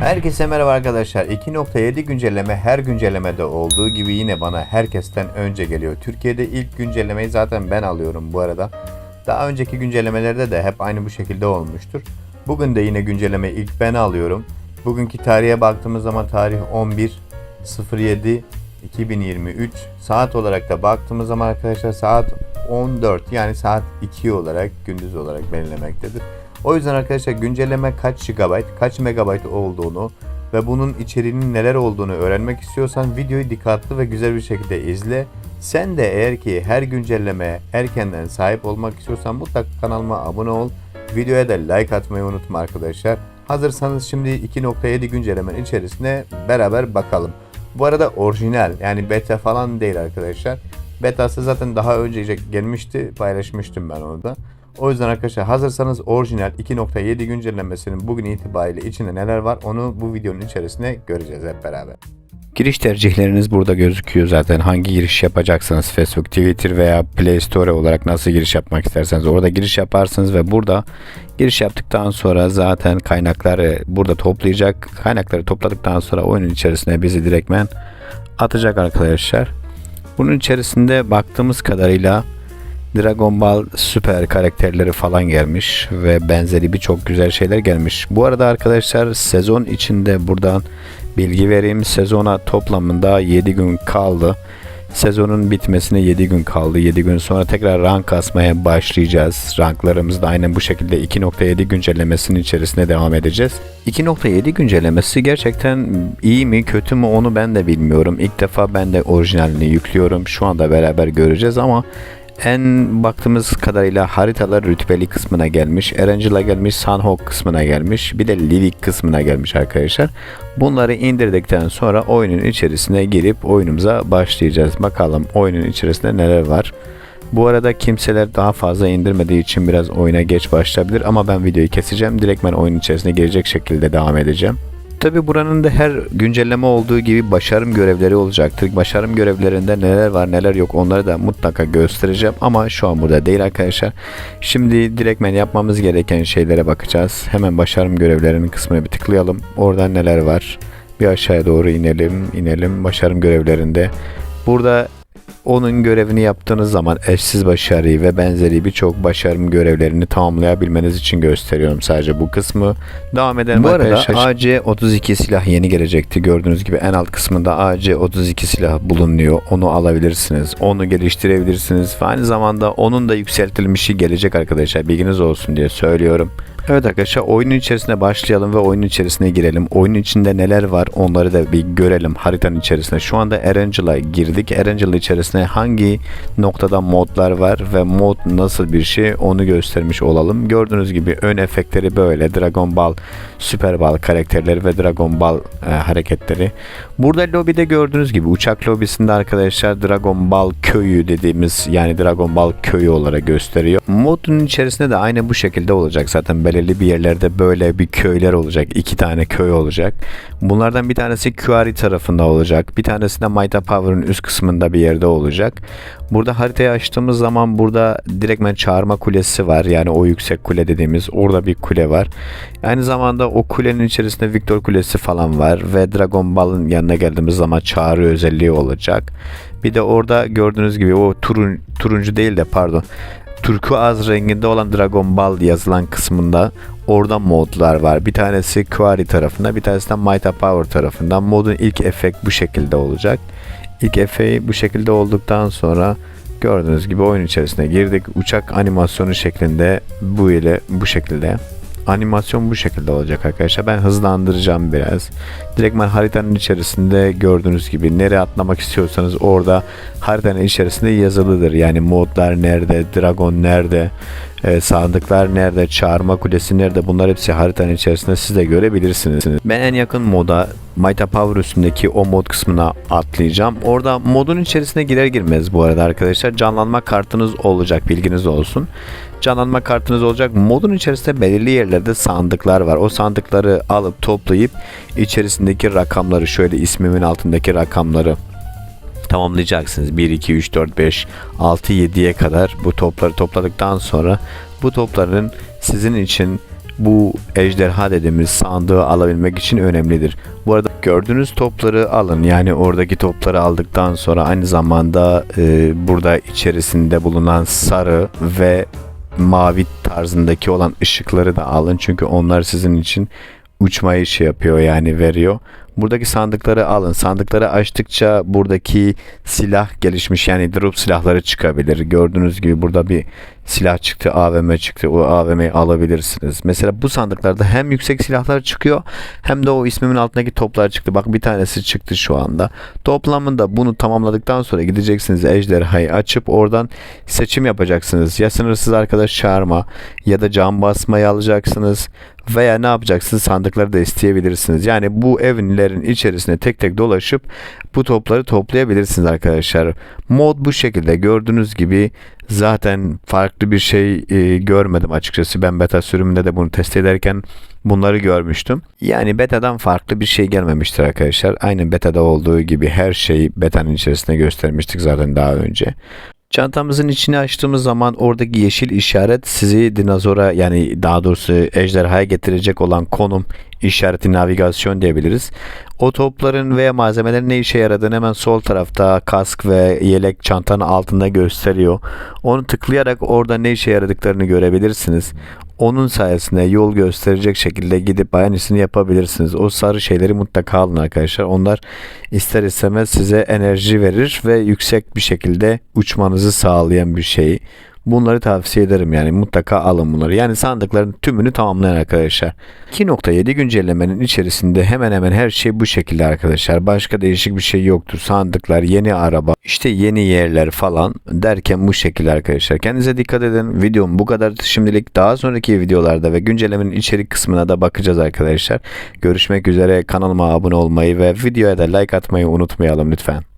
Herkese merhaba arkadaşlar. 2.7 güncelleme her güncellemede olduğu gibi yine bana herkesten önce geliyor. Türkiye'de ilk güncellemeyi zaten ben alıyorum bu arada. Daha önceki güncellemelerde de hep aynı bu şekilde olmuştur. Bugün de yine güncellemeyi ilk ben alıyorum. Bugünkü tarihe baktığımız zaman tarih 11 07 2023 saat olarak da baktığımız zaman arkadaşlar saat 14 yani saat 2 olarak gündüz olarak belirlemektedir. O yüzden arkadaşlar güncelleme kaç GB, kaç MB olduğunu ve bunun içeriğinin neler olduğunu öğrenmek istiyorsan videoyu dikkatli ve güzel bir şekilde izle. Sen de eğer ki her güncellemeye erkenden sahip olmak istiyorsan mutlaka kanalıma abone ol. Videoya da like atmayı unutma arkadaşlar. Hazırsanız şimdi 2.7 güncellemenin içerisine beraber bakalım. Bu arada orijinal yani beta falan değil arkadaşlar. Betası zaten daha önce gelmişti paylaşmıştım ben onu da. O yüzden arkadaşlar hazırsanız orijinal 2.7 güncellemesinin bugün itibariyle içinde neler var onu bu videonun içerisine göreceğiz hep beraber. Giriş tercihleriniz burada gözüküyor zaten. Hangi giriş yapacaksınız Facebook, Twitter veya Play Store olarak nasıl giriş yapmak isterseniz orada giriş yaparsınız ve burada giriş yaptıktan sonra zaten kaynakları burada toplayacak. Kaynakları topladıktan sonra oyunun içerisine bizi direktmen atacak arkadaşlar. Bunun içerisinde baktığımız kadarıyla Dragon Ball süper karakterleri falan gelmiş ve benzeri birçok güzel şeyler gelmiş. Bu arada arkadaşlar sezon içinde buradan bilgi vereyim. Sezona toplamında 7 gün kaldı. Sezonun bitmesine 7 gün kaldı. 7 gün sonra tekrar rank kasmaya başlayacağız. Ranklarımız da aynen bu şekilde 2.7 güncellemesinin içerisine devam edeceğiz. 2.7 güncellemesi gerçekten iyi mi kötü mü onu ben de bilmiyorum. İlk defa ben de orijinalini yüklüyorum. Şu anda beraber göreceğiz ama en baktığımız kadarıyla haritalar rütbeli kısmına gelmiş. Erangel'a gelmiş, Sunhawk kısmına gelmiş. Bir de Lilik kısmına gelmiş arkadaşlar. Bunları indirdikten sonra oyunun içerisine girip oyunumuza başlayacağız. Bakalım oyunun içerisinde neler var. Bu arada kimseler daha fazla indirmediği için biraz oyuna geç başlayabilir ama ben videoyu keseceğim. Direkt ben oyunun içerisine girecek şekilde devam edeceğim. Tabi buranın da her güncelleme olduğu gibi başarım görevleri olacaktır. Başarım görevlerinde neler var neler yok onları da mutlaka göstereceğim ama şu an burada değil arkadaşlar. Şimdi direktmen yapmamız gereken şeylere bakacağız. Hemen başarım görevlerinin kısmına bir tıklayalım. Oradan neler var? Bir aşağıya doğru inelim, inelim başarım görevlerinde. Burada onun görevini yaptığınız zaman eşsiz başarıyı ve benzeri birçok başarım görevlerini tamamlayabilmeniz için gösteriyorum sadece bu kısmı. Devam edelim Bu arada arkadaşlar. AC32 silah yeni gelecekti. Gördüğünüz gibi en alt kısmında AC32 silah bulunuyor. Onu alabilirsiniz. Onu geliştirebilirsiniz. Ve aynı zamanda onun da yükseltilmişi gelecek arkadaşlar. Bilginiz olsun diye söylüyorum. Evet arkadaşlar oyunun içerisine başlayalım ve oyunun içerisine girelim. Oyunun içinde neler var onları da bir görelim haritanın içerisinde. Şu anda Erangel'a girdik. Erangel içerisinde hangi noktada modlar var ve mod nasıl bir şey onu göstermiş olalım. Gördüğünüz gibi ön efektleri böyle. Dragon Ball, Super Ball karakterleri ve Dragon Ball e, hareketleri. Burada lobide gördüğünüz gibi uçak lobisinde arkadaşlar Dragon Ball köyü dediğimiz yani Dragon Ball köyü olarak gösteriyor. Modun içerisinde de aynı bu şekilde olacak. Zaten belirli bir yerlerde böyle bir köyler olacak. iki tane köy olacak. Bunlardan bir tanesi QRI tarafında olacak. Bir tanesi de Mighty Power'ın üst kısmında bir yerde olacak. Burada haritayı açtığımız zaman burada direktmen çağırma kulesi var. Yani o yüksek kule dediğimiz orada bir kule var. Aynı zamanda o kulenin içerisinde Victor Kulesi falan var ve Dragon Ball'ın yanına geldiğimiz zaman çağrı özelliği olacak. Bir de orada gördüğünüz gibi o turun, turuncu değil de pardon turkuaz renginde olan Dragon Ball yazılan kısmında orada modlar var. Bir tanesi Quarry tarafında, bir tanesi de Mighty Power tarafından. Modun ilk efekt bu şekilde olacak. İlk efeği bu şekilde olduktan sonra gördüğünüz gibi oyun içerisine girdik. Uçak animasyonu şeklinde bu ile bu şekilde animasyon bu şekilde olacak arkadaşlar. Ben hızlandıracağım biraz. Direktmen haritanın içerisinde gördüğünüz gibi nereye atlamak istiyorsanız orada haritanın içerisinde yazılıdır. Yani modlar nerede, dragon nerede, e, sandıklar nerede, çağırma kulesi nerede bunlar hepsi haritanın içerisinde siz de görebilirsiniz. Ben en yakın moda Mighty Power üstündeki o mod kısmına atlayacağım. Orada modun içerisine girer girmez bu arada arkadaşlar canlanma kartınız olacak bilginiz olsun. Canlanma kartınız olacak. Modun içerisinde belirli yerlerde sandıklar var. O sandıkları alıp toplayıp içerisindeki rakamları şöyle ismimin altındaki rakamları tamamlayacaksınız. 1, 2, 3, 4, 5, 6, 7'ye kadar bu topları topladıktan sonra bu topların sizin için bu ejderha dediğimiz sandığı alabilmek için önemlidir. Bu arada gördüğünüz topları alın. Yani oradaki topları aldıktan sonra aynı zamanda e, burada içerisinde bulunan sarı ve mavi tarzındaki olan ışıkları da alın. Çünkü onlar sizin için uçmayı şey yapıyor yani veriyor. Buradaki sandıkları alın. Sandıkları açtıkça buradaki silah gelişmiş yani drop silahları çıkabilir. Gördüğünüz gibi burada bir silah çıktı, AVM çıktı. O AVM'yi alabilirsiniz. Mesela bu sandıklarda hem yüksek silahlar çıkıyor hem de o ismimin altındaki toplar çıktı. Bak bir tanesi çıktı şu anda. Toplamında bunu tamamladıktan sonra gideceksiniz ejderhayı açıp oradan seçim yapacaksınız. Ya sınırsız arkadaş çağırma ya da cam basmayı alacaksınız veya ne yapacaksınız sandıkları da isteyebilirsiniz. Yani bu evlerin içerisine tek tek dolaşıp bu topları toplayabilirsiniz arkadaşlar. Mod bu şekilde gördüğünüz gibi zaten farklı bir şey e, görmedim açıkçası. Ben beta sürümünde de bunu test ederken bunları görmüştüm. Yani betadan farklı bir şey gelmemiştir arkadaşlar. Aynı betada olduğu gibi her şeyi betanın içerisinde göstermiştik zaten daha önce. Çantamızın içini açtığımız zaman oradaki yeşil işaret sizi dinozora yani daha doğrusu ejderhaya getirecek olan konum işareti navigasyon diyebiliriz. O topların veya malzemelerin ne işe yaradığını hemen sol tarafta kask ve yelek çantanın altında gösteriyor. Onu tıklayarak orada ne işe yaradıklarını görebilirsiniz. Onun sayesinde yol gösterecek şekilde gidip aynısını yapabilirsiniz. O sarı şeyleri mutlaka alın arkadaşlar. Onlar ister istemez size enerji verir ve yüksek bir şekilde uçmanızı sağlayan bir şey. Bunları tavsiye ederim yani mutlaka alın bunları. Yani sandıkların tümünü tamamlayın arkadaşlar. 2.7 güncellemenin içerisinde hemen hemen her şey bu şekilde arkadaşlar. Başka değişik bir şey yoktur. Sandıklar, yeni araba, işte yeni yerler falan derken bu şekilde arkadaşlar. Kendinize dikkat edin. Videom bu kadar şimdilik. Daha sonraki videolarda ve güncellemenin içerik kısmına da bakacağız arkadaşlar. Görüşmek üzere. Kanalıma abone olmayı ve videoya da like atmayı unutmayalım lütfen.